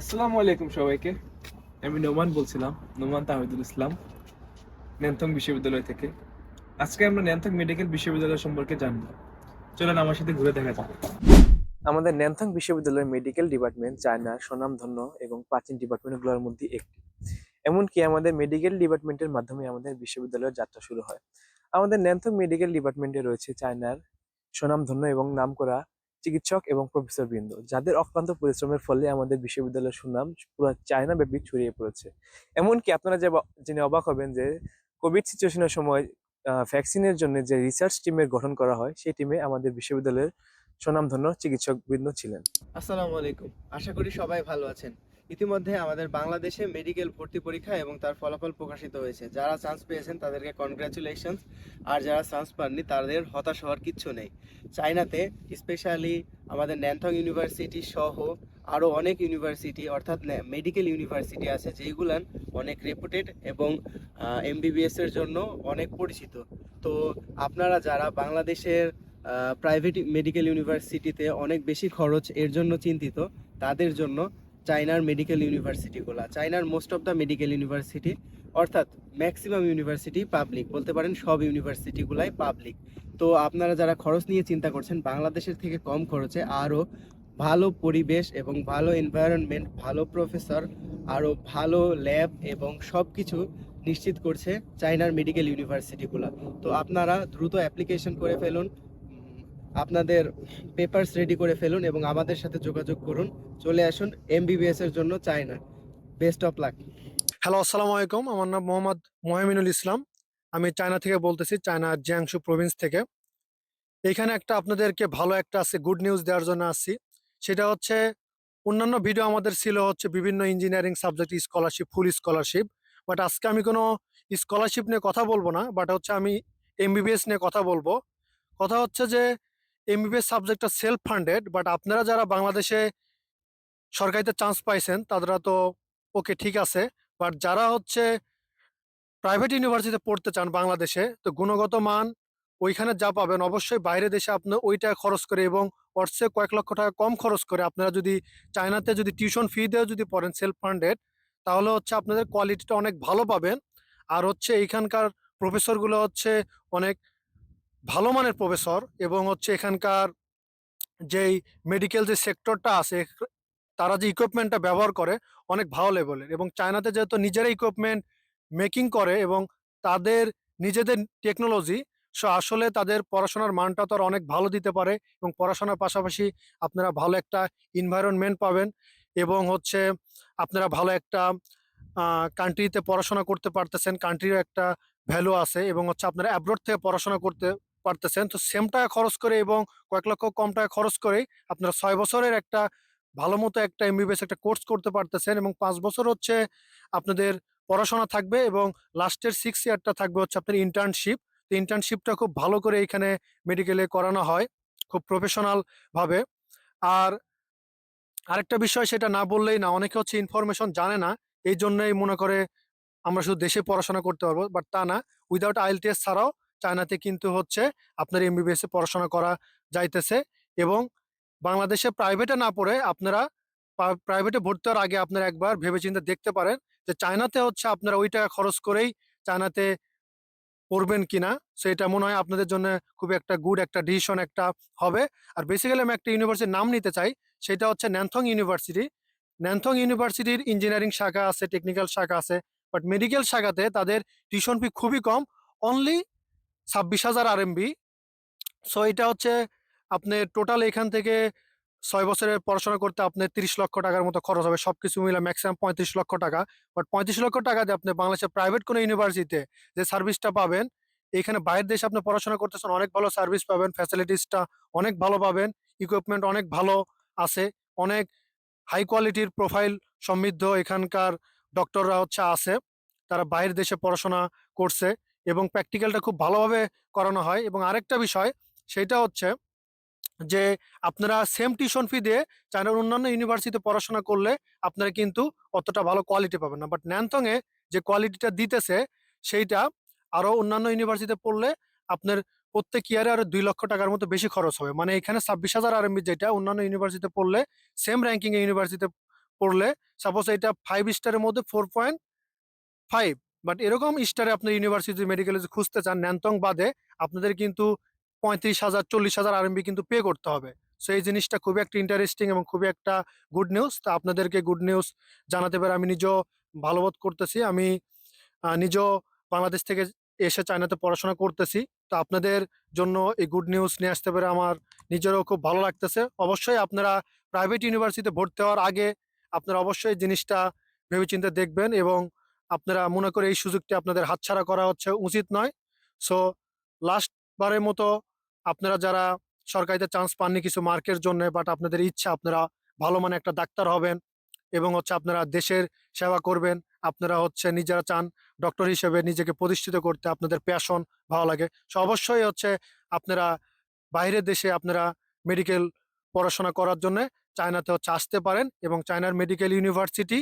আসসালামু আলাইকুম সবাইকে। আমি নোমান বলছিলাম, নোমান তাহিদুল ইসলাম, ন্যান্থং বিশ্ববিদ্যালয় থেকে। আজকে আমরা ন্যান্থং মেডিকেল বিশ্ববিদ্যালয় সম্পর্কে জানব। চলুন আমার সাথে ঘুরে দেখা যাক। আমাদের ন্যান্থং বিশ্ববিদ্যালয়ের মেডিকেল ডিপার্টমেন্ট চায়নার স্বনামধন্য এবং প্রাচীন ডিপার্টমেন্টগুলোর মধ্যে একটি। এমনকি আমাদের মেডিকেল ডিপার্টমেন্টের মাধ্যমে আমাদের বিশ্ববিদ্যালয়ের যাত্রা শুরু হয়। আমাদের ন্যান্থং মেডিকেল ডিপার্টমেন্টে রয়েছে চায়নার স্বনামধন্য এবং নামকরা চিকিৎসক এবং প্রফেসর বৃন্দ। যাদের অক্লান্ত পরিশ্রমের ফলে আমাদের বিশ্ববিদ্যালয়ের সুনাম পুরো চায়না ব্যাপী ছড়িয়ে পড়েছে। এমনকি আপনারা যে জেনে অবাক হবেন যে কোভিড সিচুয়েশনের সময় ভ্যাকসিনের জন্য যে রিসার্চ টিমের গঠন করা হয়, সেই টিমে আমাদের বিশ্ববিদ্যালয়ের সুনামধন্য চিকিৎসক বৃন্দ ছিলেন। আসসালামু আলাইকুম। আশা করি সবাই ভালো আছেন। ইতিমধ্যে আমাদের বাংলাদেশে মেডিকেল ভর্তি পরীক্ষা এবং তার ফলাফল প্রকাশিত হয়েছে। যারা চান্স পেয়েছেন, তাদেরকে কনগ্রাচুলেশনস আর যারা চান্স পাননি, তাদের হতাশ হওয়ার কিচ্ছু নেই। চায়নাতে স্পেশালি আমাদের ন্যানথং ইউনিভার্সিটি সহ আরও অনেক ইউনিভার্সিটি অর্থাৎ মেডিকেল ইউনিভার্সিটি আছে যেগুলান অনেক রেপুটেড এবং এমবিবিএস এর জন্য অনেক পরিচিত। তো আপনারা যারা বাংলাদেশের প্রাইভেট মেডিকেল ইউনিভার্সিটিতে অনেক বেশি খরচ এর জন্য চিন্তিত, তাদের জন্য চায়নার মেডিকেল ইউনিভার্সিটিগুলা চায়নার most of the medical university অর্থাৎ ম্যাক্সিমাম ইউনিভার্সিটি পাবলিক বলতে পারেন সব ইউনিভার্সিটিগুলাই পাবলিক তো আপনারা যারা খরচ নিয়ে চিন্তা করছেন, বাংলাদেশের থেকে কম খরচে আরও ভালো পরিবেশ এবং ভালো এনভায়রনমেন্ট ভালো প্রফেসর আরও ভালো ল্যাব এবং সব কিছু নিশ্চিত করছে চায়নার মেডিকেল ইউনিভার্সিটিগুলো তো আপনারা দ্রুত অ্যাপ্লিকেশন করে ফেলুন আপনাদের পেপারস রেডি করে ফেলুন এবং আমাদের সাথে যোগাযোগ করুন। চলে আসুন এমবিবিএস এর জন্য China. Best of luck hello আসসালামু আলাইকুম। আমার নাম মোহাম্মদ মোহামিনুল ইসলাম। আমি চায়না থেকে বলতেছি, চায়না জিয়াংশু প্রভিন্স থেকে। এখানে একটা আপনাদেরকে ভালো একটা আছে গুড নিউজ দেওয়ার জন্য আসছি। সেটা হচ্ছে, অন্যান্য ভিডিও আমাদের ছিল হচ্ছে বিভিন্ন engineering subject scholarship full scholarship but আজকে আমি কোনো স্কলারশিপ নিয়ে কথা বলব না বাট হচ্ছে আমি এমবিবিএস নিয়ে কথা বলব। কথা হচ্ছে যে এমবিবিএস সাবজেক্টটা সেলফ ফান্ডেড বাট আপনারা যারা বাংলাদেশে সরকারিতে চান্স পাইছেন তারা তো ওকে ঠিক আছে। বাট যারা হচ্ছে প্রাইভেট ইউনিভার্সিটিতে পড়তে চান বাংলাদেশে, তো গুণগত মান ওইখানে যা পাবেন, অবশ্যই বাইরে দেশে আপনি ওই টাকা খরচ করে এবং অর্থে কয়েক লক্ষ টাকা কম খরচ করে আপনারা যদি চায়নাতে যদি টিউশন ফি দিয়েও যদি পড়েন সেলফ ফান্ডেড তাহলে হচ্ছে আপনাদের কোয়ালিটিটা অনেক ভালো পাবেন। আর হচ্ছে এইখানকার প্রফেসরগুলো হচ্ছে অনেক ভালো মানের প্রফেসর এবং হচ্ছে এখানকার যেই মেডিকেল যে সেক্টরটা আছে, তারা যে ইকুইপমেন্টটা ব্যবহার করে অনেক ভালো লেভেলের এবং চায়নাতে যেহেতু নিজেরা ইকুইপমেন্ট মেকিং করে এবং তাদের নিজেদের টেকনোলজি সো আসলে তাদের পড়াশোনার মানটা তো আর অনেক ভালো দিতে পারে এবং পড়াশোনার পাশাপাশি আপনারা ভালো একটা এনভায়রনমেন্ট পাবেন এবং হচ্ছে আপনারা ভালো একটা কান্ট্রিতে পড়াশোনা করতে পারতেছেন কান্ট্রিরও একটা ভ্যালু আছে এবং হচ্ছে আপনারা অ্যাব্রোড থেকে পড়াশোনা করতে পারতেছেন। তো সেম টাকা খরচ করে এবং কয়েক লক্ষ কম টাকা খরচ করে আপনারা ছয় বছরের একটা ভালো মতো একটা এমবিবিএস একটা কোর্স করতে পারতেছেন এবং পাঁচ বছর হচ্ছে আপনাদের পড়াশোনা থাকবে এবং লাস্টের সিক্স ইয়ারটা থাকবে হচ্ছে আপনার ইন্টার্নশিপ তো ইন্টার্নশিপটা খুব ভালো করে এখানে মেডিকেলে করানো হয় খুব প্রফেশনাল ভাবে। আর আরেকটা বিষয় সেটা না বললেই না, অনেকে হচ্ছে ইনফরমেশন জানে না এই জন্যই মনে করে আমরা শুধু দেশে পড়াশোনা করতে পারব বাট তা না। উইদাউট আইএলটিএস ছাড়াও চায়নাতে কিন্তু হচ্ছে আপনার এমবিবিএস এ পড়াশোনা করা যাইতেছে এবং বাংলাদেশে প্রাইভেটে না পড়ে আপনারা প্রাইভেটে ভর্তি হওয়ার আগে আপনারা একবার ভেবেচিন্তে দেখতে পারেন যে চায়নাতে হচ্ছে আপনারা ওই টাকা খরচ করেই চায়নাতে পড়বেন কিনা। সেটা মনে হয় আপনাদের জন্য খুবই একটা গুড একটা ডিসিশন একটা হবে। আর বেসিক্যালি আমি একটা ইউনিভার্সিটির নাম নিতে চাই, সেটা হচ্ছে ন্যানথং ইউনিভার্সিটি ন্যানথং ইউনিভার্সিটির ইঞ্জিনিয়ারিং শাখা আছে টেকনিক্যাল শাখা আছে বাট মেডিকেল শাখাতে তাদের টিউশন ফি খুবই কম। অনলি ছাব্বিশ হাজার আরএমবি সো এটা হচ্ছে আপনি টোটাল এখান থেকে ছয় বছরের পড়াশোনা করতে আপনার তিরিশ লক্ষ টাকার মতো খরচ হবে। সব কিছু মিলে ম্যাক্সিমাম পঁয়ত্রিশ লক্ষ টাকা। বাট পঁয়ত্রিশ লক্ষ টাকা দিয়ে আপনি বাংলাদেশের প্রাইভেট কোনো ইউনিভার্সিটিতে যে সার্ভিসটা পাবেন, এখানে বাইরের দেশে আপনি পড়াশোনা করতেছেন, অনেক ভালো সার্ভিস পাবেন ফ্যাসিলিটিসটা অনেক ভালো পাবেন ইকুইপমেন্ট অনেক ভালো আছে, অনেক হাই কোয়ালিটির প্রোফাইল সমৃদ্ধ এখানকার ডক্টররা হচ্ছে আছে, তারা বাইরের দেশে পড়াশোনা করছে। এবং প্র্যাকটিক্যালটা খুব ভালোভাবে করানো হয়। এবং আরেকটা বিষয়, সেটা হচ্ছে যে আপনারা সেম টিউশন ফি দিয়ে চায়নার অন্যান্য ইউনিভার্সিটিতে পড়াশোনা করলে আপনারা কিন্তু অতটা ভালো কোয়ালিটি পাবেন না। বাট ন্যানথংয়ে যে কোয়ালিটিটা দিতেছে, সেইটা আরও অন্যান্য ইউনিভার্সিটিতে পড়লে আপনার প্রত্যেক ইয়ারে আরও দুই লক্ষ টাকার মতো বেশি খরচ হবে। মানে এখানে ছাব্বিশ হাজার আরএমবি যেটা অন্যান্য ইউনিভার্সিটিতে পড়লে সেম র্যাঙ্কিং এ ইউনিভার্সিটিতে পড়লে সাপোজ এটা ফাইভ স্টারের মধ্যে ফোর পয়েন্ট ফাইভ বাট এরকম স্টারে আপনি ইউনিভার্সিটি মেডিকেল খুঁজতে চান, ন্যান্তং বাদে আপনাদের কিন্তু পঁয়ত্রিশ হাজার, চল্লিশ হাজার আরএমবি কিন্তু পে করতে হবে। সো এই জিনিসটা খুবই একটা ইন্টারেস্টিং এবং খুবই একটা গুড নিউজ তা আপনাদেরকে গুড নিউজ জানাতে পেরে আমি নিজেও ভালো বোধ করতেছি। আমি নিজেও বাংলাদেশ থেকে এসে চায়নাতে পড়াশোনা করতেছি। তো আপনাদের জন্য এই গুড নিউজ নিয়ে আসতে পেরে আমার নিজেরও খুব ভালো লাগতেছে। অবশ্যই আপনারা প্রাইভেট ইউনিভার্সিটিতে ভর্তি হওয়ার আগে আপনারা অবশ্যই জিনিসটা ভেবেচিন্তে দেখবেন এবং আপনারা মনে করে এই সুযোগটি আপনাদের হাতছাড়া করা হচ্ছে উচিত নয়। সো লাস্ট বারের মতো আপনারা যারা সরকারিতে চান্স পাননি কিছু মার্কের জন্য বাট আপনাদের ইচ্ছা আপনারা ভালো মানে একটা ডাক্তার হবেন এবং হচ্ছে আপনারা দেশের সেবা করবেন, আপনারা হচ্ছে নিজেরা চান ডক্টর হিসেবে নিজেকে প্রতিষ্ঠিত করতে, আপনাদের প্যাশন ভালো লাগে। সো অবশ্যই হচ্ছে আপনারা বাইরের দেশে আপনারা মেডিকেল পড়াশোনা করার জন্য চায়নাতে হচ্ছে আসতে পারেন এবং চায়নার মেডিকেল ইউনিভার্সিটি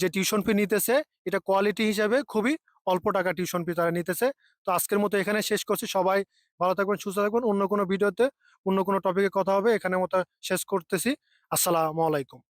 যে টিউশন ফি নিতেছে, এটা কোয়ালিটি হিসাবে খুবই অল্প টাকা টিউশন ফি তারা নিতেছে। তো আজকের মতো এখানে শেষ করছি। সবাই ভালো থাকবেন, সুস্থ থাকবেন। অন্য কোনো ভিডিওতে অন্য কোনো টপিকে কথা হবে এখানে মতো শেষ করতেছি। আসসালামু আলাইকুম।